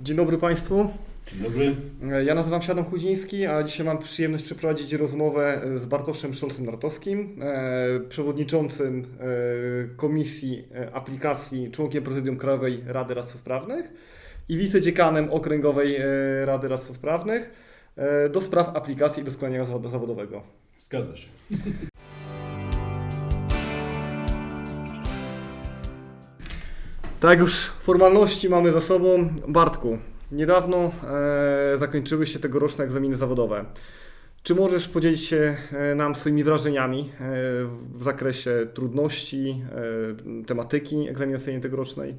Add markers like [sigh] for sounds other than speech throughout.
Dzień dobry Państwu. Dzień dobry. Ja nazywam się Adam Chudziński, a dzisiaj mam przyjemność przeprowadzić rozmowę z Bartoszem Szolcem-Nartowskim, e, przewodniczącym e, Komisji e, Aplikacji, członkiem Prezydium Krajowej Rady Radców Prawnych i wicedzekanem Okręgowej Rady Radców Prawnych do spraw aplikacji i doskonalenia zawod- zawodowego. Zgadza się. Tak, już formalności mamy za sobą. Bartku, niedawno e, zakończyły się tegoroczne egzaminy zawodowe. Czy możesz podzielić się e, nam swoimi wrażeniami e, w zakresie trudności, e, tematyki egzaminacyjnej tegorocznej?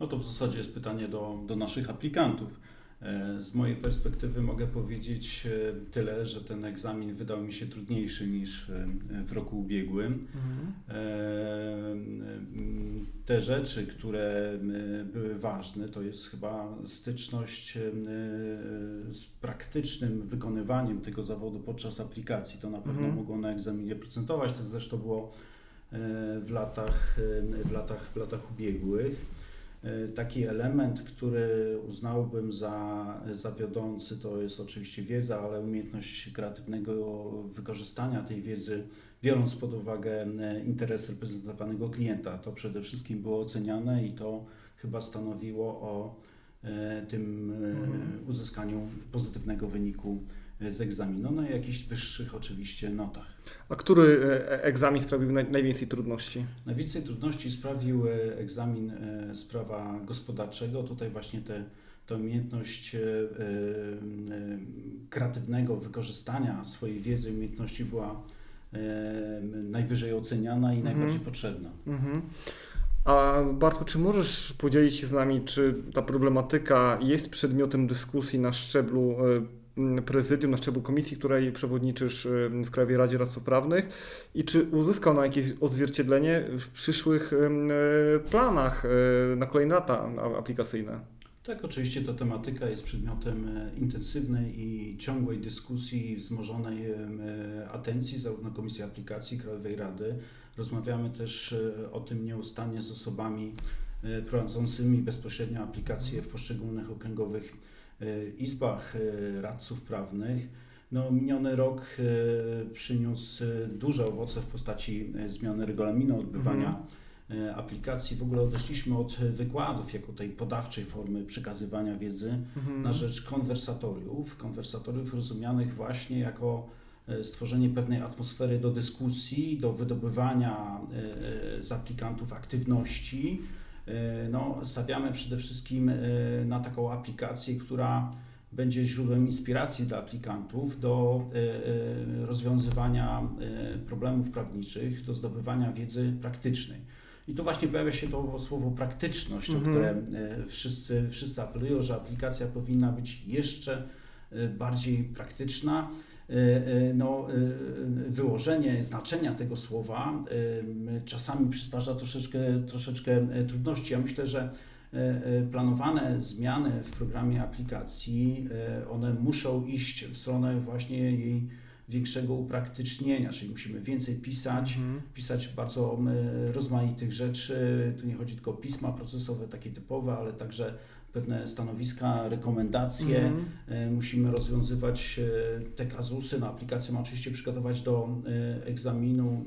No to w zasadzie jest pytanie do, do naszych aplikantów. E, Z mojej perspektywy mogę powiedzieć e, tyle, że ten egzamin wydał mi się trudniejszy niż e, w roku ubiegłym. E, mm, Te rzeczy, które były ważne, to jest chyba styczność z praktycznym wykonywaniem tego zawodu podczas aplikacji. To na pewno Mhm. mogło na egzaminie procentować, tak zresztą było w latach, w latach, w latach ubiegłych. E, Taki element, który uznałbym za zawiodący, to jest oczywiście wiedza, ale umiejętność kreatywnego wykorzystania tej wiedzy, biorąc pod uwagę e, interes reprezentowanego klienta. To przede wszystkim było oceniane i to chyba stanowiło o e, tym Mhm. uzyskaniu pozytywnego wyniku z egzaminu, no i jakichś wyższych oczywiście notach. A który e, egzamin sprawił naj, najwięcej trudności? Najwięcej trudności sprawił e, egzamin e, z prawa gospodarczego. Tutaj właśnie te, ta umiejętność e, e, e, kreatywnego wykorzystania swojej wiedzy i umiejętności była e, najwyżej oceniana i Mhm. najbardziej potrzebna. Mhm. A Bartku, czy możesz podzielić się z nami, czy ta problematyka jest przedmiotem dyskusji na szczeblu e, prezydium, na szczeblu komisji, której przewodniczysz e, w Krajowej Radzie Radców Prawnych i czy uzyskał ona jakieś odzwierciedlenie w przyszłych e, planach e, na kolejne lata aplikacyjne? Tak, oczywiście ta tematyka jest przedmiotem e, intensywnej i ciągłej dyskusji i wzmożonej e, atencji zarówno Komisji Aplikacji Krajowej Rady. Rozmawiamy też e, o tym nieustannie z osobami prowadzącymi bezpośrednio aplikacje w poszczególnych okręgowych izbach e, radców prawnych. No, miniony rok e, przyniósł e, duże owoce w postaci e, zmiany regulaminu odbywania Mhm. e, aplikacji. W ogóle odeszliśmy od wykładów jako tej podawczej formy przekazywania wiedzy Mhm. na rzecz konwersatoriów. Konwersatoriów rozumianych właśnie jako e, stworzenie pewnej atmosfery do dyskusji, do wydobywania e, z aplikantów aktywności. E, No, stawiamy przede wszystkim e, na taką aplikację, która będzie źródłem inspiracji dla aplikantów do e, rozwiązywania problemów prawniczych, do zdobywania wiedzy praktycznej. I tu właśnie pojawia się to słowo praktyczność, o Mhm. które e, wszyscy, wszyscy apelują, że aplikacja powinna być jeszcze bardziej praktyczna. E, e, No, e, wyłożenie znaczenia tego słowa czasami przysparza troszeczkę, troszeczkę trudności. Ja myślę, że planowane zmiany w programie aplikacji, one muszą iść w stronę właśnie jej większego upraktycznienia, czyli musimy więcej pisać, Mhm. pisać bardzo rozmaitych rzeczy. Tu nie chodzi tylko o pisma procesowe, takie typowe, ale także pewne stanowiska, rekomendacje. E, Musimy rozwiązywać e, te kazusy. No, aplikację ma oczywiście przygotować do e, egzaminu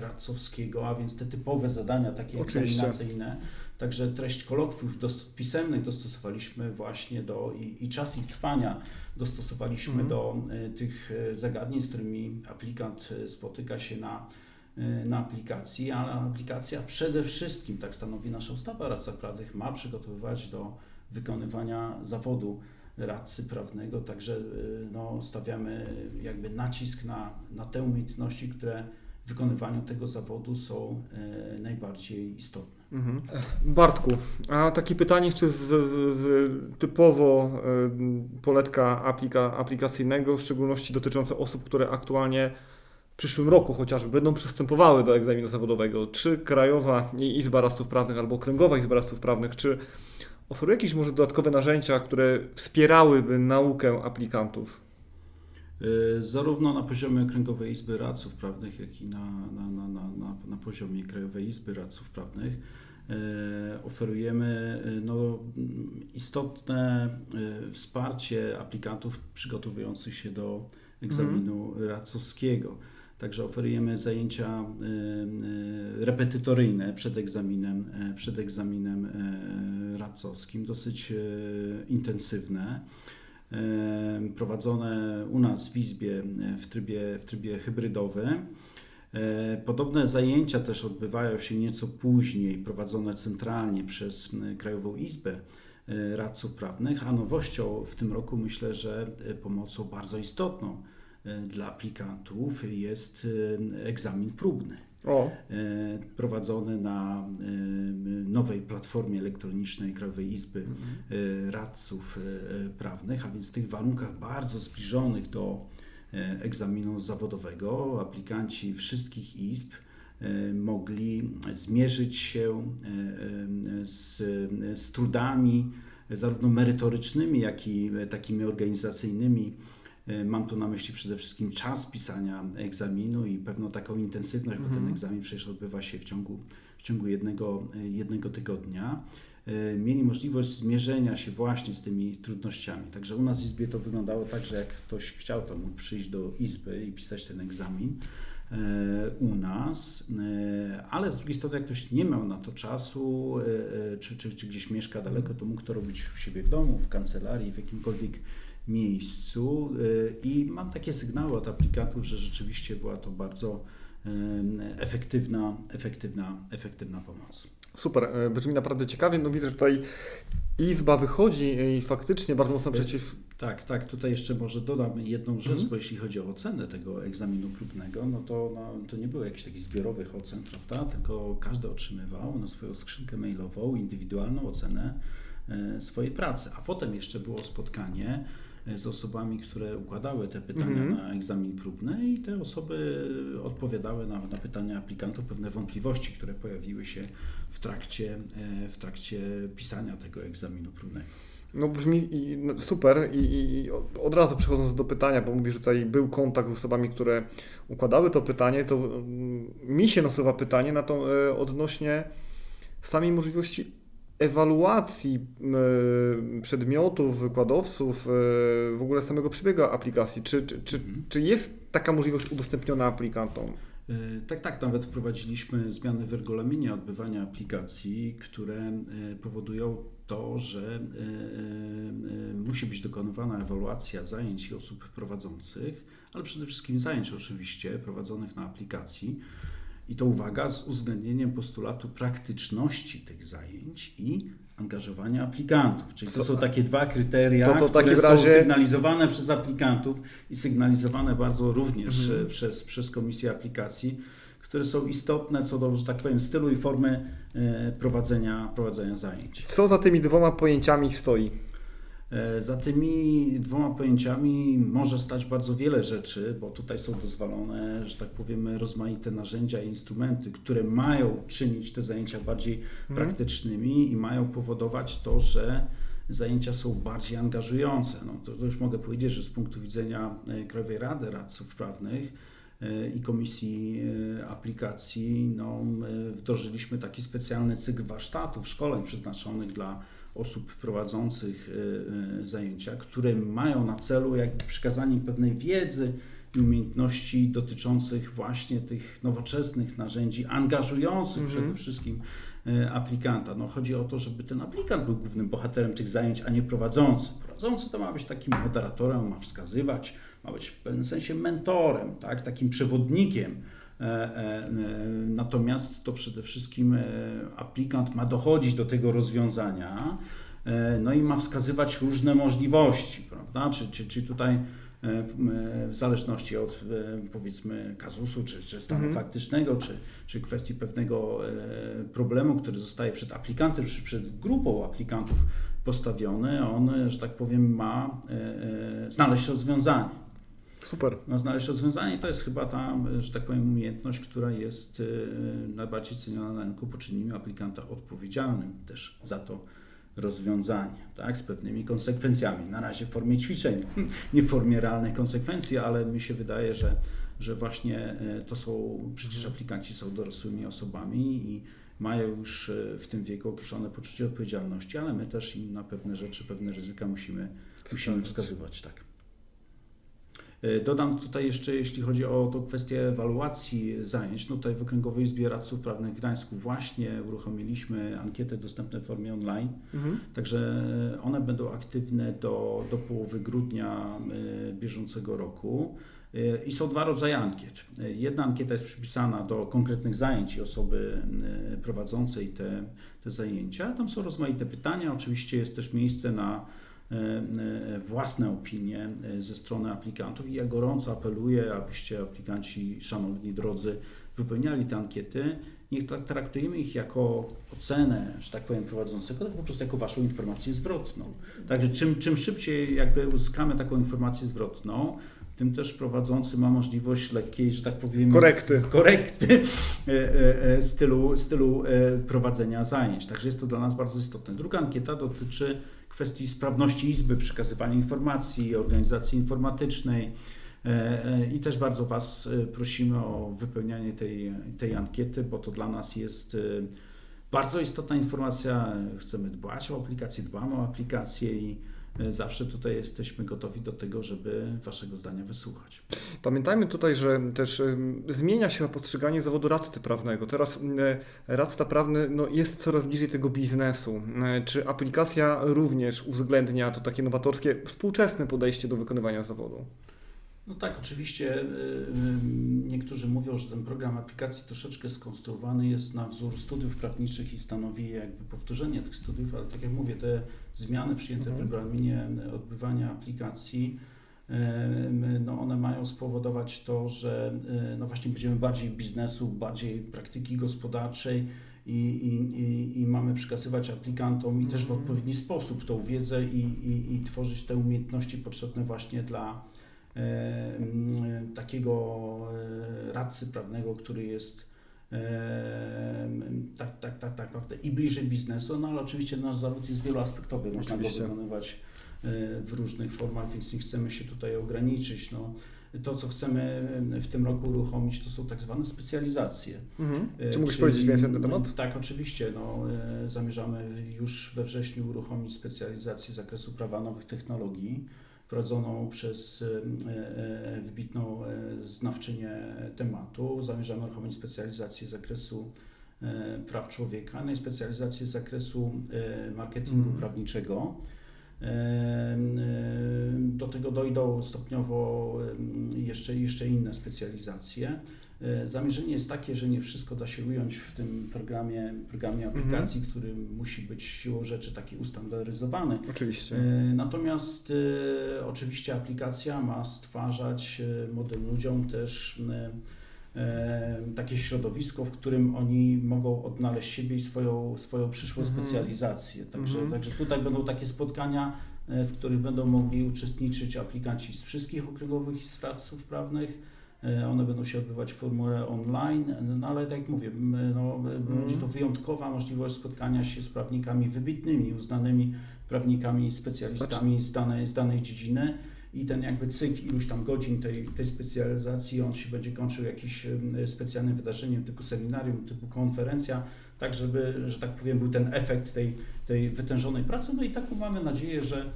radcowskiego, a więc te typowe zadania, takie Oczywiście. egzaminacyjne. Także treść kolokwiów dos- pisemnych dostosowaliśmy właśnie do i, i czas ich trwania dostosowaliśmy Mhm. do tych zagadnień, z którymi aplikant spotyka się na, na aplikacji, ale aplikacja przede wszystkim, tak stanowi nasza ustawa o radcach prawnych, ma przygotowywać do wykonywania zawodu radcy prawnego, także e, no, stawiamy jakby nacisk na, na te umiejętności, które w wykonywaniu tego zawodu są e, najbardziej istotne. Mhm. Bartku, a takie pytanie jeszcze z, z, z typowo y, poletka aplika, aplikacyjnego, w szczególności dotyczące osób, które aktualnie w przyszłym roku chociażby będą przystępowały do egzaminu zawodowego. Czy Krajowa Izba Radców Prawnych albo Okręgowa Izba Radców Prawnych, czy oferuje jakieś może dodatkowe narzędzia, które wspierałyby naukę aplikantów? Y, Zarówno na poziomie Okręgowej Izby Radców Prawnych, jak i na, na, na, na, na, poziomie Krajowej Izby Radców Prawnych e, oferujemy e, no, istotne e, wsparcie aplikantów przygotowujących się do egzaminu radcowskiego. Także oferujemy zajęcia e, e, repetytoryjne przed egzaminem, e, przed egzaminem radcowskim, dosyć intensywne prowadzone u nas w Izbie w trybie, w trybie hybrydowym. Podobne zajęcia też odbywają się nieco później, prowadzone centralnie przez Krajową Izbę Radców Prawnych, a nowością w tym roku myślę, że pomocą bardzo istotną dla aplikantów jest e, egzamin próbny O, e, prowadzony na e, nowej platformie elektronicznej Krajowej Izby e, Radców e, Prawnych, a więc w tych warunkach bardzo zbliżonych do e, egzaminu zawodowego aplikanci wszystkich izb e, mogli zmierzyć się e, e, z, z trudami zarówno merytorycznymi, jak i e, takimi organizacyjnymi. E, Mam tu na myśli przede wszystkim czas pisania egzaminu i pewną taką intensywność, bo ten egzamin przecież odbywa się w ciągu, w ciągu jednego, e, jednego tygodnia. E, Mieli możliwość zmierzenia się właśnie z tymi trudnościami. Także u nas w Izbie to wyglądało tak, że jak ktoś chciał, to mógł przyjść do Izby i pisać ten egzamin u nas, ale z drugiej strony jak ktoś nie miał na to czasu, czy, czy, czy gdzieś mieszka daleko, to mógł to robić u siebie w domu, w kancelarii, w jakimkolwiek miejscu e, i mam takie sygnały od aplikantów, że rzeczywiście była to bardzo e, efektywna, efektywna, efektywna pomoc. super, e, brzmi naprawdę ciekawie. No widzę, że tutaj Izba wychodzi i faktycznie bardzo mocno przeciw... Tak, tak. Tutaj jeszcze może dodam jedną rzecz, Mhm. bo jeśli chodzi o ocenę tego egzaminu próbnego, no to no, to nie było jakichś takich zbiorowych ocen, prawda? Tylko każdy otrzymywał na swoją skrzynkę mailową indywidualną ocenę e, swojej pracy. A potem jeszcze było spotkanie e, z osobami, które układały te pytania Mhm. na egzamin próbny i te osoby odpowiadały na, na pytania aplikantów, pewne wątpliwości, które pojawiły się w trakcie, e, w trakcie pisania tego egzaminu próbnego. No brzmi i- no, super i, i od razu przechodząc do pytania, bo mówisz, że tutaj był kontakt z osobami, które układały to pytanie, to mm, mi się nasuwa pytanie na to e, odnośnie samej możliwości ewaluacji e, przedmiotów, wykładowców, e, w ogóle samego przebiegu aplikacji. Czy, czy, czy, Mhm. czy jest taka możliwość udostępniona aplikantom? E, Tak, tak, nawet wprowadziliśmy zmiany w regulaminie odbywania aplikacji, które powodują to, że musi być dokonywana ewaluacja zajęć i osób prowadzących, ale przede wszystkim zajęć oczywiście prowadzonych na aplikacji. I to uwaga, z uwzględnieniem postulatu praktyczności tych zajęć i angażowania aplikantów. Czyli to są takie dwa kryteria, To- to które takim są razie- sygnalizowane przez aplikantów i sygnalizowane bardzo również Mhm. przez, przez Komisję Aplikacji, które są istotne co do, że tak powiem, stylu i formy e, prowadzenia, prowadzenia zajęć. Co za tymi dwoma pojęciami stoi? E, Za tymi dwoma pojęciami może stać bardzo wiele rzeczy, bo tutaj są dozwolone, że tak powiemy, rozmaite narzędzia i instrumenty, które mają czynić te zajęcia bardziej Mhm. praktycznymi i mają powodować to, że zajęcia są bardziej angażujące. No, to, to już mogę powiedzieć, że z punktu widzenia e, Krajowej Rady Radców Prawnych e, i Komisji Aplikacji no, wdrożyliśmy taki specjalny cykl warsztatów, szkoleń przeznaczonych dla osób prowadzących e, e, zajęcia, które mają na celu jakby przekazanie pewnej wiedzy i umiejętności dotyczących właśnie tych nowoczesnych narzędzi, angażujących Mhm. przede wszystkim e, aplikanta. No, chodzi o to, żeby ten aplikant był głównym bohaterem tych zajęć, a nie prowadzący. Prowadzący to ma być takim moderatorem, ma wskazywać, ma być w pewnym sensie mentorem, tak? takim przewodnikiem. E, e, e, Natomiast to przede wszystkim aplikant ma dochodzić do tego rozwiązania, no i ma wskazywać różne możliwości, prawda? Czy, czy, czy tutaj w zależności od powiedzmy kazusu, czy, czy stanu Mhm. faktycznego, czy, czy kwestii pewnego problemu, który zostaje przed aplikantem, czy przed grupą aplikantów postawiony, on, że tak powiem, ma znaleźć rozwiązanie. Super. No, znaleźć rozwiązanie to jest chyba ta, że tak powiem, umiejętność, która jest e, najbardziej ceniona na rynku, bo czynimy aplikanta odpowiedzialnym też za to rozwiązanie, tak, z pewnymi konsekwencjami. Na razie w formie ćwiczeń, [laughs] nie w formie realnych konsekwencji, ale mi się wydaje, że, że właśnie e, to są, przecież aplikanci są dorosłymi osobami i mają już e, w tym wieku określone poczucie odpowiedzialności, ale my też im na pewne rzeczy, pewne ryzyka musimy, musimy wskazywać. Tak. E, Dodam tutaj jeszcze, jeśli chodzi o tą kwestię ewaluacji zajęć, no tutaj w Okręgowej Izbie Radców Prawnych w Gdańsku właśnie uruchomiliśmy ankiety dostępne w formie online. Mhm. Także one będą aktywne do, do połowy grudnia y, bieżącego roku. Y, I są dwa rodzaje ankiet. Jedna ankieta jest przypisana do konkretnych zajęć i osoby prowadzącej te, te zajęcia. Tam są rozmaite pytania. Oczywiście jest też miejsce na własne opinie y, ze strony aplikantów i ja gorąco apeluję, abyście aplikanci, szanowni drodzy, wypełniali te ankiety. Nie tra- traktujemy ich jako ocenę, że tak powiem, prowadzącego, tylko po prostu jako waszą informację zwrotną. Także czym, czym szybciej jakby uzyskamy taką informację zwrotną, tym też prowadzący ma możliwość lekkiej, że tak powiem, Korekty. Z, korekty [laughs] e, e, e, stylu, stylu prowadzenia zajęć. Także jest to dla nas bardzo istotne. Druga ankieta dotyczy kwestii sprawności Izby, przekazywania informacji, organizacji informatycznej. I też bardzo Was prosimy o wypełnianie tej, tej ankiety, bo to dla nas jest bardzo istotna informacja. Chcemy dbać o aplikację, dbamy o aplikację i zawsze tutaj jesteśmy gotowi do tego, żeby Waszego zdania wysłuchać. Pamiętajmy tutaj, że też zmienia się postrzeganie zawodu radcy prawnego. Teraz y, radca prawny no, jest coraz bliżej tego biznesu. Y, Czy aplikacja również uwzględnia to takie nowatorskie, współczesne podejście do wykonywania zawodu? No tak, oczywiście y, y, niektórzy mówią, że ten program aplikacji troszeczkę skonstruowany jest na wzór studiów prawniczych i stanowi jakby powtórzenie tych studiów, ale tak jak mówię, te zmiany przyjęte w Mhm. regulaminie odbywania aplikacji, y, no one mają spowodować to, że no właśnie będziemy bardziej biznesu, bardziej praktyki gospodarczej i, i, i, mamy przekazywać aplikantom i też w Mhm. odpowiedni sposób tą wiedzę i, i, i tworzyć te umiejętności potrzebne właśnie dla takiego e, radcy prawnego, który jest e, tak, tak, tak, tak naprawdę i bliżej biznesu, no ale oczywiście nasz zawód jest wieloaspektowy, można Oczywiście. go wykonywać e, w różnych formach, więc nie chcemy się tutaj ograniczyć. No, to, co chcemy w tym roku uruchomić, to są tak zwane specjalizacje. Mhm. E, Czy mógłbyś powiedzieć więcej na ten temat? Tak, oczywiście. No, e, zamierzamy już we wrześniu uruchomić specjalizację z zakresu prawa nowych technologii, prowadzoną przez e, e, wybitną e, znawczynię tematu. Zamierzamy uruchomić specjalizację z zakresu praw człowieka, no i specjalizację z zakresu marketingu Mhm. prawniczego. Do tego dojdą stopniowo jeszcze, jeszcze inne specjalizacje. E, Zamierzenie jest takie, że nie wszystko da się ująć w tym programie, programie aplikacji, który musi być siłą rzeczy taki ustandaryzowany. Oczywiście. E, Natomiast e, oczywiście aplikacja ma stwarzać młodym ludziom też takie środowisko, w którym oni mogą odnaleźć siebie i swoją, swoją przyszłą Mhm. specjalizację. Także, Mhm. także tutaj będą takie spotkania, w których będą mogli uczestniczyć aplikanci z wszystkich okręgowych izb radców prawnych. E, One będą się odbywać w formule online, no ale tak jak mówię, no, będzie to wyjątkowa możliwość spotkania się z prawnikami wybitnymi, uznanymi prawnikami, specjalistami z danej, z danej dziedziny i ten jakby cykl iluś tam godzin tej, tej specjalizacji, on się będzie kończył jakimś specjalnym wydarzeniem typu seminarium, typu konferencja, tak żeby, że tak powiem, był ten efekt tej, tej wytężonej pracy. No i taką mamy nadzieję, że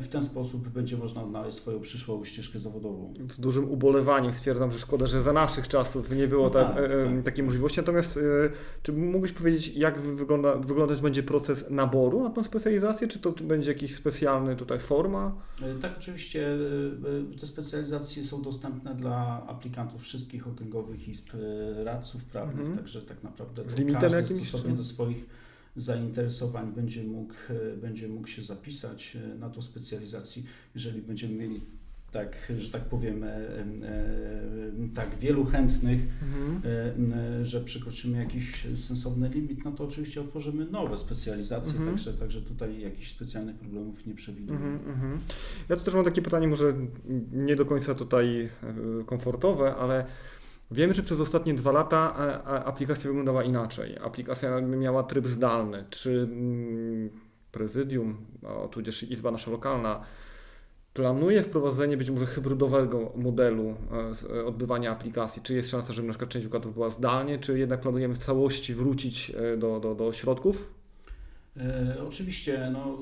w ten sposób będzie można odnaleźć swoją przyszłą ścieżkę zawodową. Z dużym ubolewaniem stwierdzam, że szkoda, że za naszych czasów nie było No ta, tak, e, e, tak. takiej możliwości. Natomiast e, czy mógłbyś powiedzieć, jak wy- wygląda, wyglądać będzie proces naboru na tą specjalizację? Czy to będzie jakiś specjalny tutaj forma? E, Tak, oczywiście e, e, te specjalizacje są dostępne dla aplikantów wszystkich okręgowych izb e, radców prawnych, Mhm. także tak naprawdę każdy jakimś, stosownie do swoich zainteresowań będzie mógł, e, będzie mógł się zapisać e, na tą specjalizację, jeżeli będziemy mieli tak, że tak powiem, e, tak wielu chętnych, e, m, że przekroczymy jakiś sensowny limit, no to oczywiście otworzymy nowe specjalizacje, Mhm. także, także tutaj jakichś specjalnych problemów nie przewidujemy. Mhm, mhm. Ja tu też mam takie pytanie, może nie do końca tutaj komfortowe, ale wiemy, że przez ostatnie dwa lata e, aplikacja wyglądała inaczej. Aplikacja miała tryb zdalny. Czy mm, prezydium, a tudzież Izba nasza lokalna, planuje wprowadzenie być może hybrydowego modelu e, e, odbywania aplikacji? Czy jest szansa, żeby na przykład część wykładów była zdalnie, czy jednak planujemy w całości wrócić do, do, do środków? E, Oczywiście no,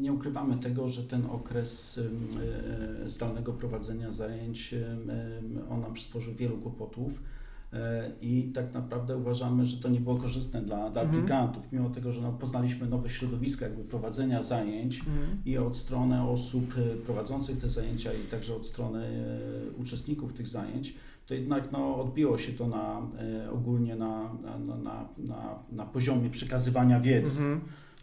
nie ukrywamy tego, że ten okres e, zdalnego prowadzenia zajęć on nam przysporzył wielu kłopotów e, i tak naprawdę uważamy, że to nie było korzystne dla, dla Mhm. aplikantów, mimo tego, że no, poznaliśmy nowe środowisko jakby prowadzenia zajęć i od strony osób prowadzących te zajęcia i także od strony uczestników tych zajęć, to jednak no, odbiło się to na, ogólnie na, na, na, na, na, na poziomie przekazywania wiedzy Mhm.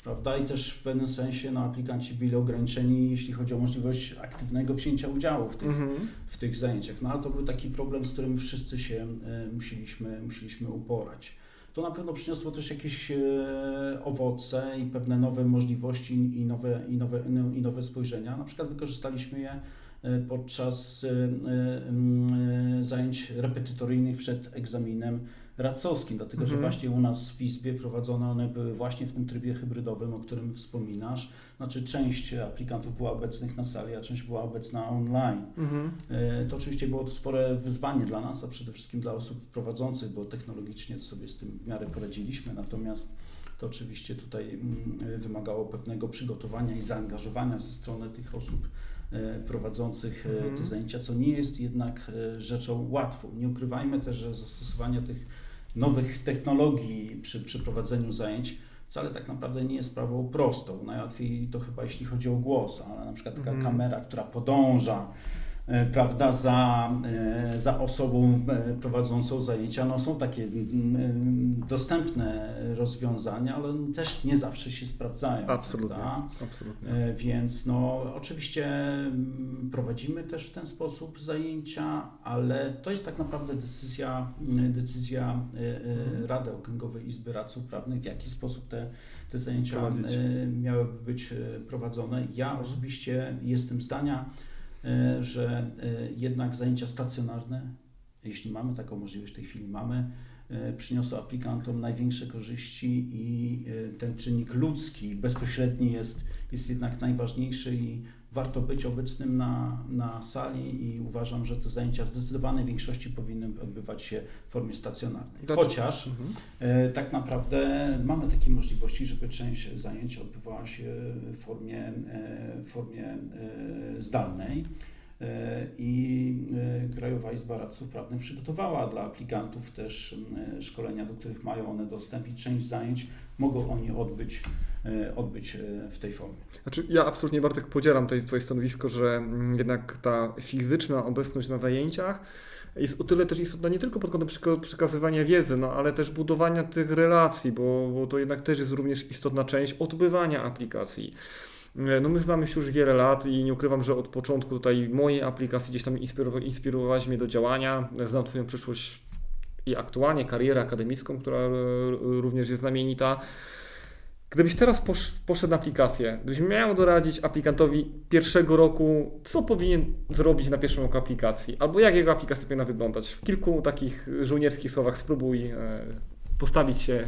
Prawda? I też w pewnym sensie no, aplikanci byli ograniczeni, jeśli chodzi o możliwość aktywnego wzięcia udziału w tych, Mhm. w tych zajęciach. No ale to był taki problem, z którym wszyscy się e, musieliśmy, musieliśmy uporać. To na pewno przyniosło też jakieś e, owoce i pewne nowe możliwości i nowe, i, nowe, i nowe spojrzenia. Na przykład wykorzystaliśmy je e, podczas zajęć repetytoryjnych przed egzaminem radcowskim, dlatego że Mhm. właśnie u nas w Izbie prowadzone one były właśnie w tym trybie hybrydowym, o którym wspominasz. Znaczy część aplikantów była obecnych na sali, a część była obecna online. Mhm. E, To oczywiście było to spore wyzwanie dla nas, a przede wszystkim dla osób prowadzących, bo technologicznie sobie z tym w miarę poradziliśmy, natomiast to oczywiście tutaj mm, wymagało pewnego przygotowania i zaangażowania ze strony tych osób e, prowadzących e, Mhm. te zajęcia, co nie jest jednak rzeczą łatwą. Nie ukrywajmy też, że zastosowanie tych nowych technologii przy przeprowadzeniu zajęć wcale tak naprawdę nie jest sprawą prostą. Najłatwiej to chyba jeśli chodzi o głos, ale na przykład taka Mhm. kamera, która podąża prawda, za, e, za osobą e, prowadzącą zajęcia, no są takie mm, mm, dostępne rozwiązania, ale też nie zawsze się sprawdzają. Absolutnie. Absolutnie. E, Więc no, oczywiście mm, prowadzimy też w ten sposób zajęcia, ale to jest tak naprawdę decyzja, decyzja e, e, Mhm. Rady Okręgowej Izby Radców Prawnych, w jaki sposób te, te zajęcia Prowadzić. e, miałyby być e, prowadzone. Ja osobiście jestem zdania, e, że e, jednak zajęcia stacjonarne, jeśli mamy taką możliwość, w tej chwili mamy, e, przyniosą aplikantom największe korzyści i e, ten czynnik ludzki, bezpośredni jest, jest jednak najważniejszy i warto być obecnym na, na sali i uważam, że te zajęcia w zdecydowanej większości powinny odbywać się w formie stacjonarnej. Chociaż Mhm. e, tak naprawdę mamy takie możliwości, żeby część zajęć odbywała się w formie, e, formie e, zdalnej. E, I e, Krajowa Izba Radców Prawnych przygotowała dla aplikantów też e, szkolenia, do których mają one dostęp i część zajęć mogą oni odbyć, odbyć w tej formie. Znaczy, ja absolutnie Bartek podzielam tutaj Twoje stanowisko, że mm, jednak ta fizyczna obecność na zajęciach jest o tyle też istotna nie tylko pod kątem przeka- przekazywania wiedzy, no ale też budowania tych relacji, bo, bo to jednak też jest również istotna część odbywania aplikacji. E, No my znamy się już wiele lat i nie ukrywam, że od początku tutaj mojej aplikacji gdzieś tam inspirowa- inspirowałeś mnie do działania. Znam Twoją przyszłość i aktualnie karierę akademicką, która e, również jest znamienita. Gdybyś teraz posz, poszedł na aplikację, gdybyś miał doradzić aplikantowi pierwszego roku, co powinien zrobić na pierwszym roku aplikacji, albo jak jego aplikacja powinna wyglądać? W kilku takich żołnierskich słowach spróbuj e, postawić się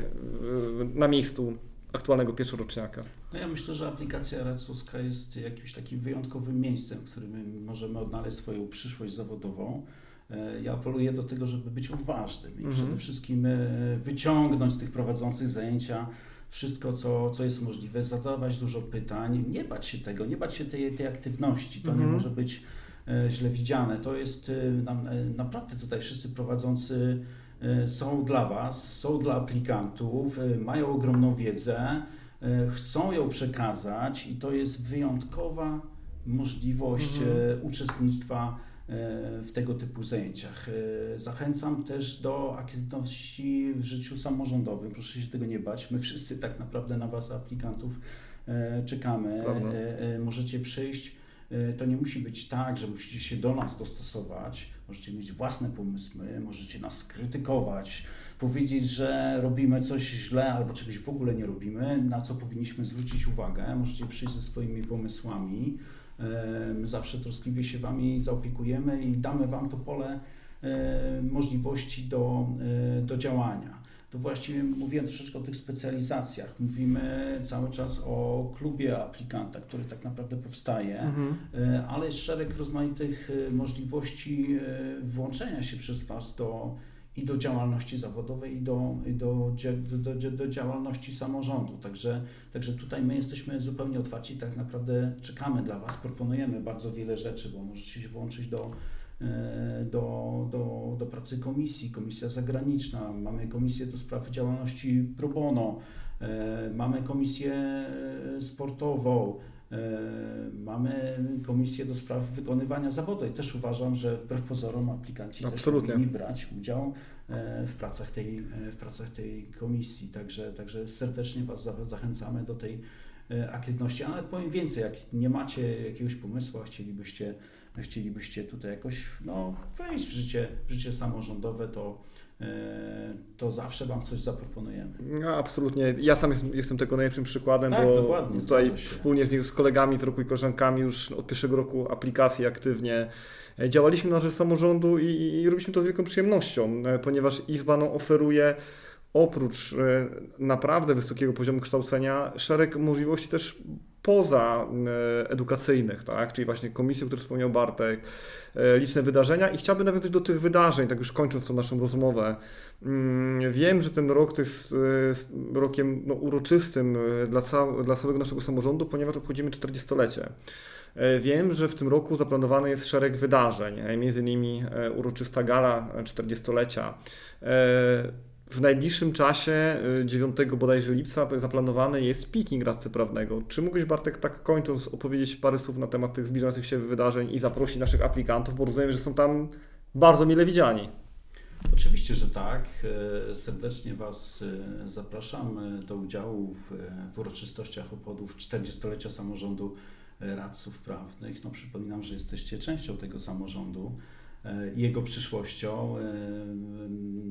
na miejscu aktualnego pierwszoroczniaka. No ja myślę, że aplikacja radcowska jest jakimś takim wyjątkowym miejscem, w którym my możemy odnaleźć swoją przyszłość zawodową. E, Ja apeluję do tego, żeby być odważnym i Mhm. przede wszystkim e, wyciągnąć z tych prowadzących zajęcia wszystko, co, co jest możliwe, zadawać dużo pytań, nie bać się tego, nie bać się tej, tej aktywności. To Mhm. nie może być e, źle widziane. To jest naprawdę tutaj wszyscy prowadzący są dla Was, są dla aplikantów, e, mają ogromną wiedzę, e, chcą ją przekazać i to jest wyjątkowa możliwość Mhm. e, uczestnictwa e, w tego typu zajęciach. E, Zachęcam też do aktywności w życiu samorządowym. Proszę się tego nie bać. My wszyscy tak naprawdę na Was, aplikantów, e, czekamy. Prawda. E, e, Możecie przyjść. E, To nie musi być tak, że musicie się do nas dostosować. Możecie mieć własne pomysły, możecie nas krytykować, powiedzieć, że robimy coś źle albo czegoś w ogóle nie robimy, na co powinniśmy zwrócić uwagę. Możecie przyjść ze swoimi pomysłami. My zawsze troskliwie się Wami zaopiekujemy i damy Wam to pole e, możliwości do, e, do działania. To właściwie mówiłem troszeczkę o tych specjalizacjach. Mówimy cały czas o klubie aplikanta, który tak naprawdę powstaje, Mhm. e, ale jest szereg rozmaitych e, możliwości e, włączenia się przez Was do, i do działalności zawodowej, i do, i do, do, do, do działalności samorządu. Także, także tutaj my jesteśmy zupełnie otwarci, tak naprawdę czekamy dla Was, proponujemy bardzo wiele rzeczy, bo możecie się włączyć do, do, do, do pracy komisji, komisja zagraniczna, mamy komisję do spraw działalności pro bono, e, mamy komisję e, sportową, e, mamy komisję do spraw wykonywania zawodu i też uważam, że wbrew pozorom aplikanci Absolutnie. też powinni brać udział e, w pracach tej, e, w pracach tej komisji. Także, także serdecznie Was za- zachęcamy do tej e, aktywności. A nawet powiem więcej, jak nie macie jakiegoś pomysłu, chcielibyście, chcielibyście tutaj jakoś no, wejść w życie, w życie samorządowe, to, e, to zawsze Wam coś zaproponujemy. No, absolutnie. Ja sam jest, jestem tego najlepszym przykładem, Tak, bo tutaj wspólnie z, z kolegami z roku i koleżankami już od pierwszego roku aplikacji aktywnie e, działaliśmy na rzecz samorządu i, i robiliśmy to z wielką przyjemnością, e, ponieważ Izba no, oferuje oprócz naprawdę wysokiego poziomu kształcenia szereg możliwości też poza e, edukacyjnych, tak? czyli właśnie komisję, o której wspomniał Bartek, e, liczne wydarzenia i chciałbym nawiązać do tych wydarzeń, tak już kończąc tą naszą rozmowę. Mm, Wiem, że ten rok to jest e, rokiem no, uroczystym dla, ca- dla całego naszego samorządu, ponieważ obchodzimy 40-lecie. E, Wiem, że w tym roku zaplanowany jest szereg wydarzeń, między innymi uroczysta gala e, 40-lecia. W najbliższym czasie, e, 9 bodajże lipca, zaplanowany jest piknik radcy prawnego. Czy mógłbyś, Bartek, tak kończąc, opowiedzieć parę słów na temat tych zbliżających się wydarzeń i zaprosić naszych aplikantów, bo rozumiem, że są tam bardzo mile widziani. Oczywiście, że tak. E, Serdecznie Was e, zapraszam e, do udziału w, w uroczystościach obchodów 40-lecia samorządu radców prawnych. No, przypominam, że jesteście częścią tego samorządu jego przyszłością. E,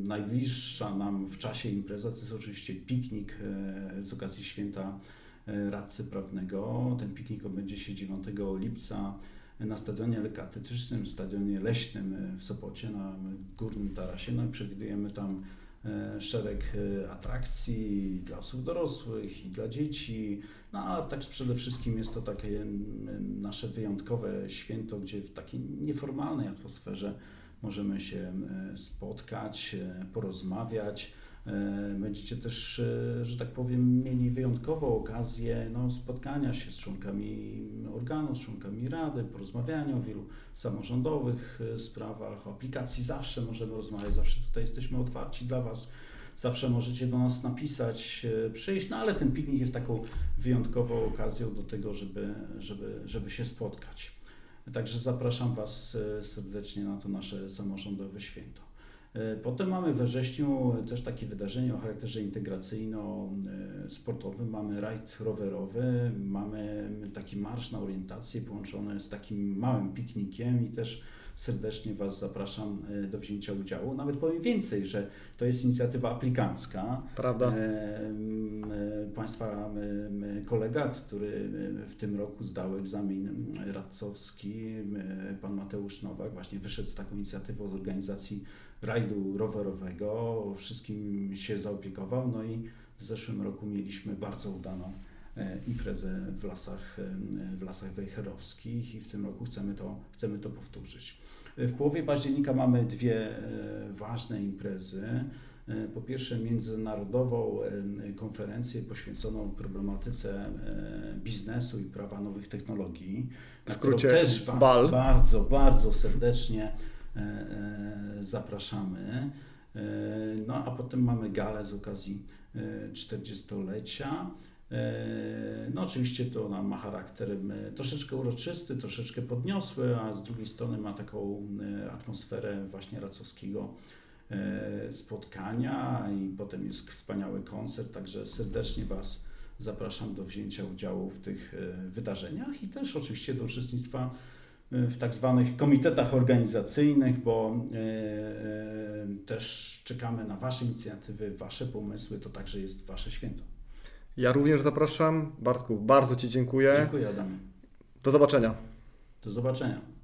Najbliższa nam w czasie impreza to jest oczywiście piknik e, z okazji święta e, radcy prawnego. Ten piknik odbędzie się 9 lipca na stadionie lekkoatletycznym, stadionie leśnym e, w Sopocie na Górnym Tarasie. No i przewidujemy tam e, szereg e, atrakcji dla osób dorosłych i dla dzieci. No a tak przede wszystkim jest to takie nasze wyjątkowe święto, gdzie w takiej nieformalnej atmosferze możemy się e, spotkać, e, porozmawiać. E, Będziecie też, e, że tak powiem, mieli wyjątkową okazję no, spotkania się z członkami organu, z członkami rady, porozmawiania o wielu samorządowych e, sprawach, o aplikacji. Zawsze możemy rozmawiać, zawsze tutaj jesteśmy otwarci dla Was. Zawsze możecie do nas napisać, przyjść, no ale ten piknik jest taką wyjątkową okazją do tego, żeby, żeby, żeby się spotkać. Także zapraszam Was serdecznie na to nasze samorządowe święto. E, Potem mamy we wrześniu też takie wydarzenie o charakterze integracyjno-sportowym. Mamy rajd rowerowy, mamy taki marsz na orientację połączony z takim małym piknikiem i też serdecznie Was zapraszam e, do wzięcia udziału. Nawet powiem więcej, że to jest inicjatywa aplikancka. Prawda? E, e, Państwa kolega, który e, w tym roku zdał egzamin radcowski, pan Mateusz Nowak, właśnie wyszedł z taką inicjatywą z organizacji rajdu rowerowego, wszystkim się zaopiekował, no i w zeszłym roku mieliśmy bardzo udaną e, imprezę w lasach, e, w lasach wejherowskich i w tym roku chcemy to, chcemy to powtórzyć. E, W połowie października mamy dwie ważne imprezy. Po pierwsze, międzynarodową konferencję poświęconą problematyce biznesu i prawa nowych technologii, W skrócie też Was BAL. bardzo, bardzo serdecznie zapraszamy. E, No a potem mamy galę z okazji e, 40-lecia. E, No oczywiście to ona ma charakter e, troszeczkę uroczysty, troszeczkę podniosły, a z drugiej strony ma taką e, atmosferę właśnie racowskiego e, spotkania i potem jest wspaniały koncert, także serdecznie Was zapraszam do wzięcia udziału w tych e, wydarzeniach i też oczywiście do uczestnictwa e, w tak zwanych komitetach organizacyjnych, bo e, e, też czekamy na Wasze inicjatywy, Wasze pomysły, to także jest Wasze święto. Ja również zapraszam. Bartku, bardzo Ci dziękuję. Dziękuję Adamie. Do zobaczenia. Do zobaczenia.